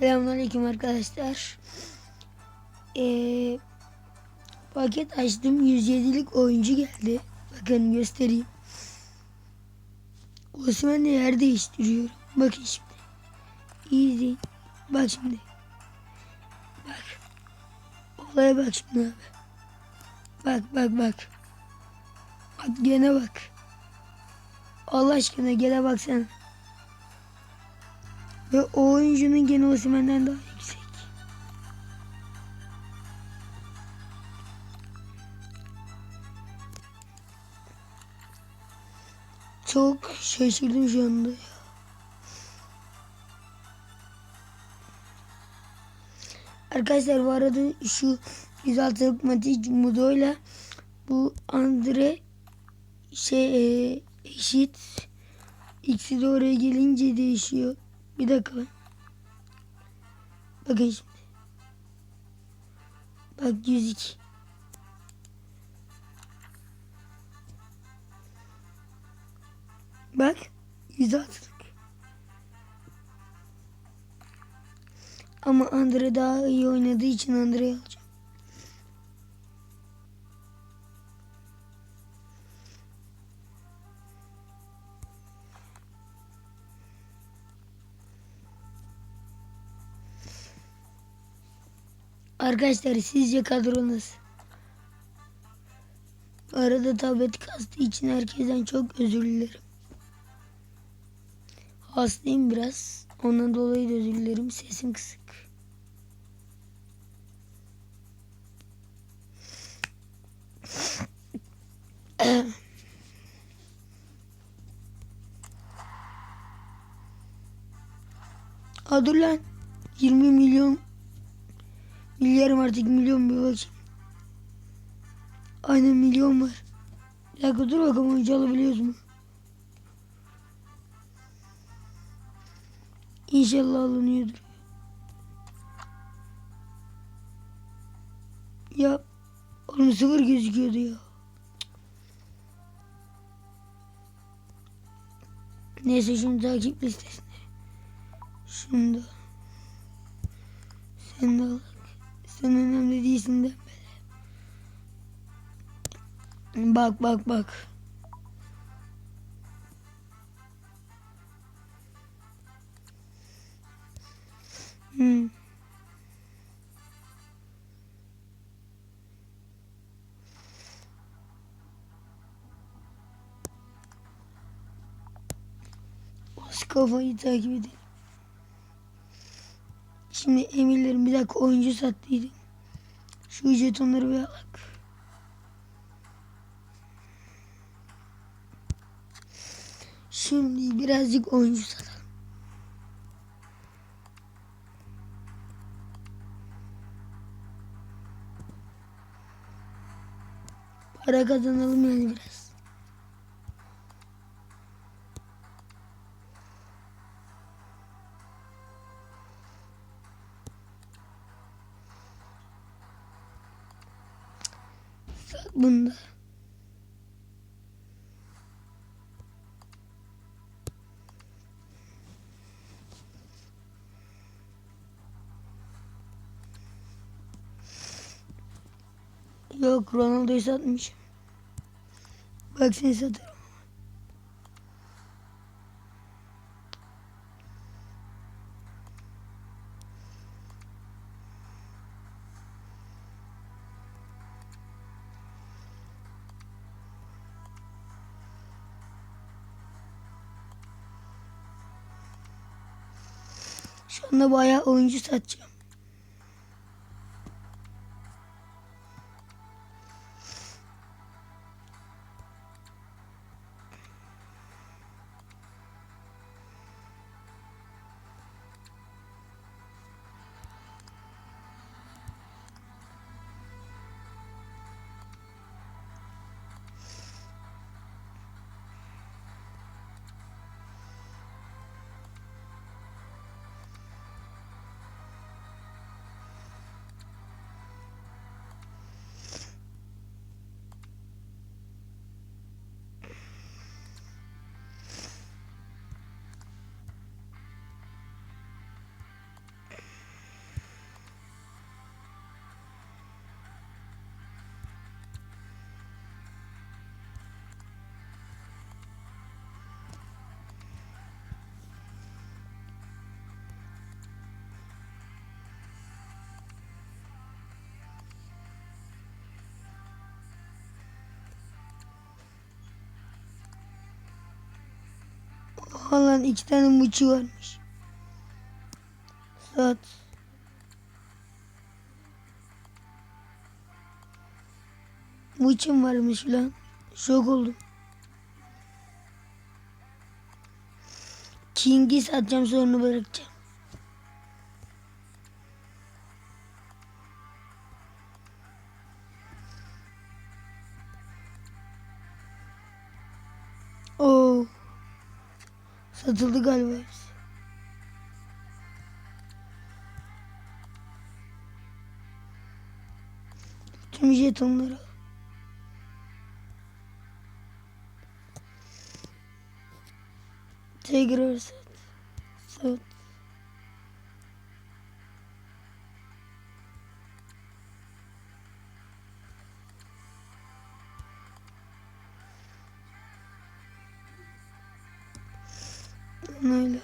Selamünaleyküm arkadaşlar. Ee, paket açtım. 107'lik oyuncu geldi. Bakın göstereyim. Osman'la yer değiştiriyorum. Bakın şimdi. İyi. Bak şimdi. Bak. Olaya bak şimdi abi. Bak bak bak. Bak gene bak. Allah aşkına gene baksana. Ve o oyuncunun gene Osimhen'den daha yüksek. Çok şaşırdım şu anda ya. Arkadaşlar bu arada şu 106'lık Matic Mudo'yla bu Andre şey e, eşit. İkisi de oraya gelince değişiyor. Bir dakika. Bakın şimdi. Bak 102. Bak 106'lık. Ama Andre daha iyi oynadığı için Andre'yi alacağım. Arkadaşlar sizce kadronuz? Arada tablet kastığı için herkesten çok özür dilerim. Hastayım biraz. Ondan dolayı da özür dilerim. Sesim kısık. Dur lan. 20 milyon Milyarım artık milyon bir bakayım. Aynen milyon var. Bir dakika dur bakalım oyuncu alabiliyoruz mu? İnşallah alınıyordur. Ya oğlum sıfır gözüküyordu ya. Neyse şimdi takip listesine. Şunu da. Sen de al. Sen önemli değilsin de. Bak bak bak. Hmm. Kafayı takip edelim. Şimdi emirlerim bir dakika oyuncu sattıydım. Şu jetonları bir alak. Şimdi birazcık oyuncu satalım. Para kazanalım yani biraz. Bunda. Yok Ronaldo'yu satmış. Bak seni satarım. Anda bayağı oyuncu satacağım. Oha lan iki tane muçi varmış. Saat. Muçim varmış lan. Şok oldum. King'i satacağım sonra bırakacağım. Satıldı galiba. Tüm jetonları al. Tekrar sat. Sat. Öyle.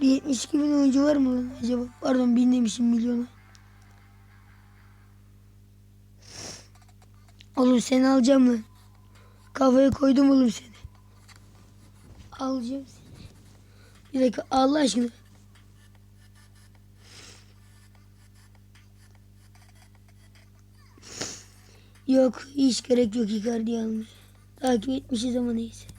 Bir 72 bin oyuncu var mı lan acaba? Pardon bin demişim milyona. Oğlum seni alacağım lan. Kafaya koydum oğlum seni. Alacağım seni. Bir dakika Allah aşkına. Yok hiç gerek yok Icardi almış. Takip etmişiz ama neyse.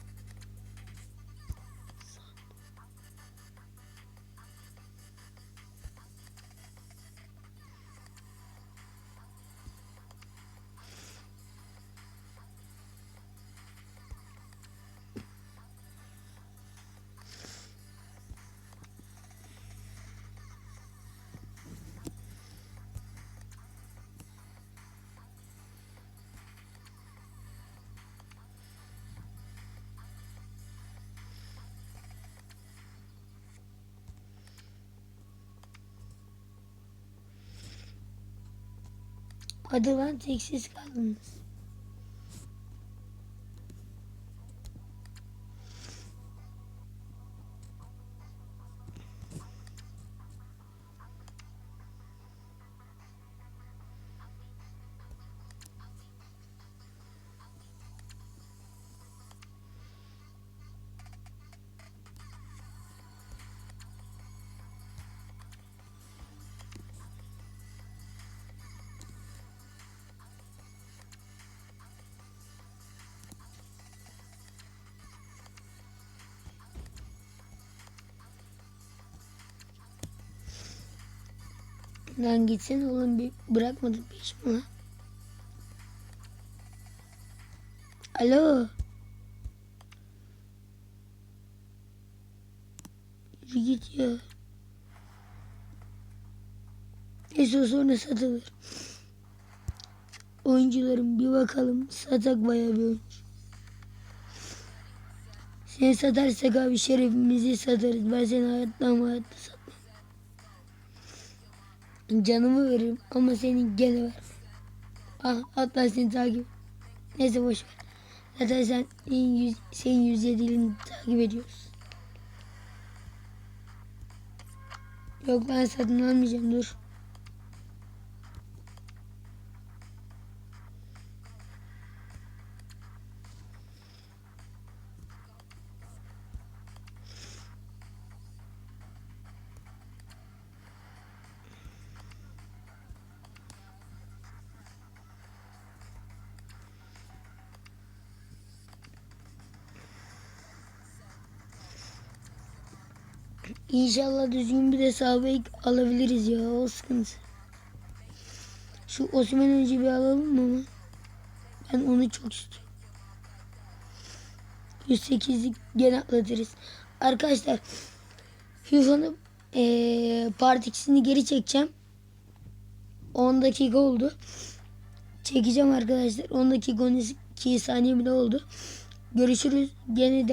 Hadi lan teksiz kaldınız. Lan gitsin oğlum bir bırakmadın peşimi lan. Alo. Yürü git ya. Neyse sonra satılır. Oyuncularım bir bakalım. Satak bayağı bir oyuncu. Seni satarsak abi şerefimizi satarız. Ben seni hayatta ama hayatta satmam. Canımı veririm ama seni gene ver. Ah hatta seni takip. Neyse boş ver. Zaten sen en yüz, senin 107'lini takip ediyoruz. Yok ben satın almayacağım dur. İnşallah düzgün bir bek alabiliriz ya o sıkıntı. Şu Osman önce bir alalım mı? Ben onu çok istiyorum. 108'lik gene atlatırız. Arkadaşlar FIFA'nın ee, Part geri çekeceğim. 10 dakika oldu. Çekeceğim arkadaşlar. 10 dakika 12 saniye bile oldu. Görüşürüz. Gene de